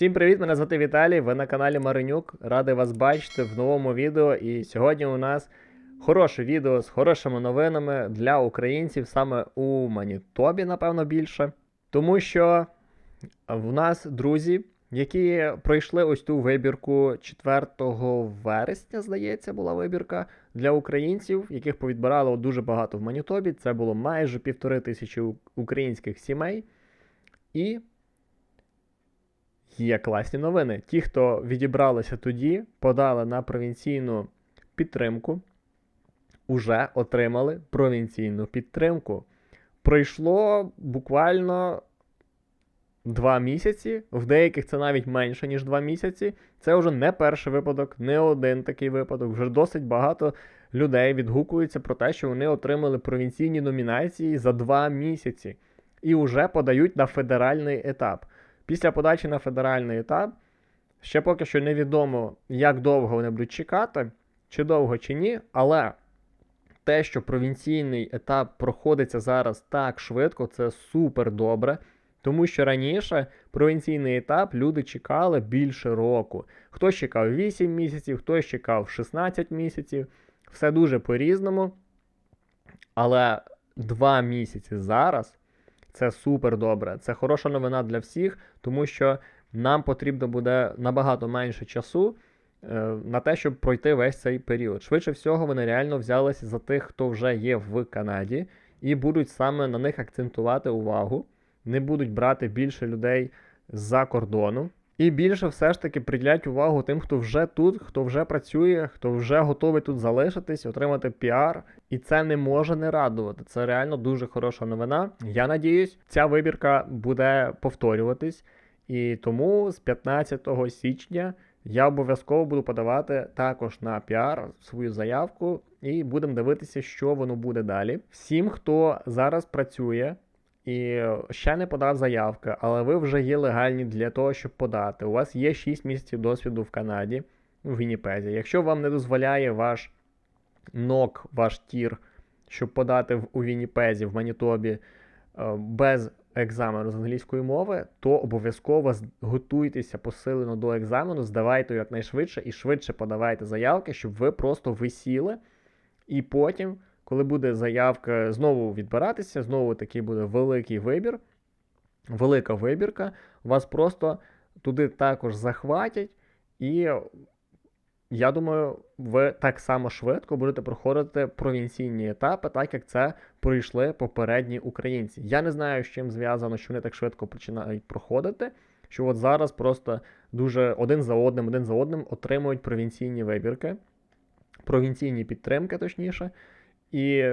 Всім привіт! Мене звати Віталій. Ви на каналі Маринюк. Радий вас бачити в новому відео. І сьогодні у нас хороше відео з хорошими новинами для українців саме у Манітобі, напевно, більше. Тому що в нас друзі, які пройшли ось ту вибірку 4 вересня, здається, була вибірка для українців, яких повідбирало дуже багато в Манітобі. Це було майже півтори тисячі українських сімей. І є класні новини. Ті, хто відібралися тоді, подали на провінційну підтримку, уже отримали провінційну підтримку. Пройшло буквально два місяці, в деяких це навіть менше, ніж два місяці. Це вже не перший випадок, не один такий випадок. Вже досить багато людей відгукуються про те, що вони отримали провінційні номінації за два місяці і вже подають на федеральний етап. Після подачі на федеральний етап ще поки що невідомо, як довго вони будуть чекати, чи довго, чи ні, але те, що провінційний етап проходиться зараз так швидко, це супер добре. Тому що раніше провінційний етап люди чекали більше року. Хтось чекав 8 місяців, хтось чекав 16 місяців. Все дуже по-різному. Але 2 місяці зараз це супер добре. Це хороша новина для всіх, тому що нам потрібно буде набагато менше часу е, на те, щоб пройти весь цей період. Швидше всього, вони реально взялися за тих, хто вже є в Канаді, і будуть саме на них акцентувати увагу, не будуть брати більше людей з-за кордону. І більше все ж таки приділять увагу тим, хто вже тут, хто вже працює, хто вже готовий тут залишитись, отримати піар. І це не може не радувати. Це реально дуже хороша новина. Я надіюсь, ця вибірка буде повторюватись. І тому з 15 січня я обов'язково буду подавати також на піар свою заявку, і будемо дивитися, що воно буде далі. Всім, хто зараз працює і ще не подав заявки, але ви вже є легальні для того, щоб подати. У вас є 6 місяців досвіду в Канаді, в Вінніпезі. Якщо вам не дозволяє ваш НОК, ваш тір, щоб подати у Вінніпезі, в Манітобі е, без екзамену з англійської мови, то обов'язково готуйтеся посилено до екзамену, здавайте якнайшвидше і швидше подавайте заявки, щоб ви просто висіли. І потім, коли буде заявка знову відбиратися, знову такий буде великий вибір, велика вибірка, вас просто туди також захватять, і я думаю, ви так само швидко будете проходити провінційні етапи, так як це пройшли попередні українці. Я не знаю, з чим зв'язано, що вони так швидко починають проходити. Що от зараз просто дуже один за одним, один за одним отримують провінційні вибірки, провінційні підтримки, точніше. І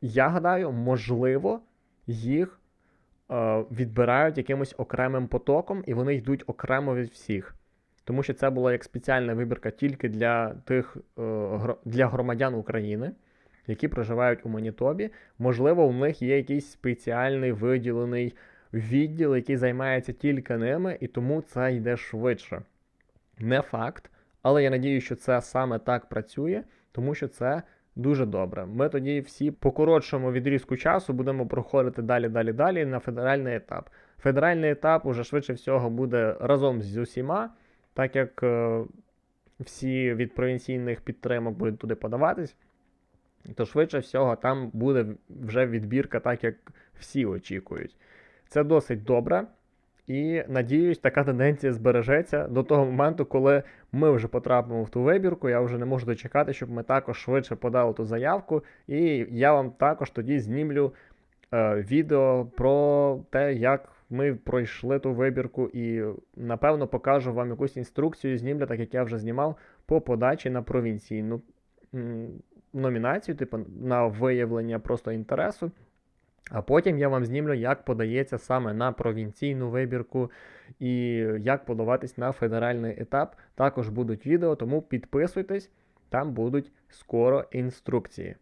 я гадаю, можливо, їх е, відбирають якимось окремим потоком, і вони йдуть окремо від всіх. Тому що це була як спеціальна вибірка тільки для тих е, для громадян України, які проживають у Манітобі. Можливо, у них є якийсь спеціальний виділений відділ, який займається тільки ними, і тому це йде швидше. Не факт, але я надію, що це саме так працює, тому що це дуже добре. Ми тоді всі по коротшому відрізку часу будемо проходити далі, далі, далі на федеральний етап. Федеральний етап уже швидше всього буде разом з усіма, так як е, всі від провінційних підтримок будуть туди подаватись. То швидше всього там буде вже відбірка, так як всі очікують. Це досить добре. І надіюсь, така тенденція збережеться до того моменту, коли ми вже потрапимо в ту вибірку. Я вже не можу дочекати, щоб ми також швидше подали ту заявку. І я вам також тоді знімлю е, відео про те, як ми пройшли ту вибірку, і напевно покажу вам якусь інструкцію, знімлю, так як я вже знімав, по подачі на провінційну номінацію, типу на виявлення просто інтересу. А потім я вам знімлю, як подається саме на провінційну вибірку і як подаватись на федеральний етап. Також будуть відео, тому підписуйтесь, там будуть скоро інструкції.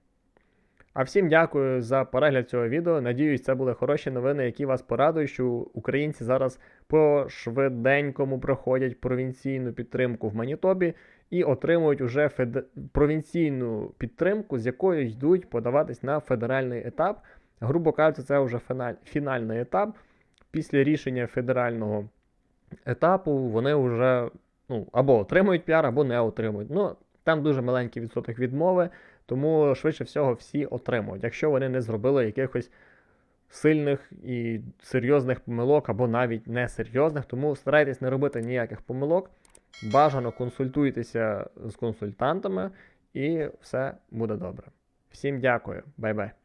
А всім дякую за перегляд цього відео. Надіюсь, це були хороші новини, які вас порадують, що українці зараз по швиденькому проходять провінційну підтримку в Манітобі і отримують уже феде... провінційну підтримку, з якою йдуть подаватись на федеральний етап. Грубо кажучи, це вже фіналь... фінальний етап. Після рішення федерального етапу вони вже ну, або отримують піар, або не отримують. Ну, там дуже маленький відсоток відмови, тому швидше всього всі отримують, якщо вони не зробили якихось сильних і серйозних помилок, або навіть несерйозних. Тому старайтесь не робити ніяких помилок. Бажано консультуйтеся з консультантами, і все буде добре. Всім дякую, бай-бай.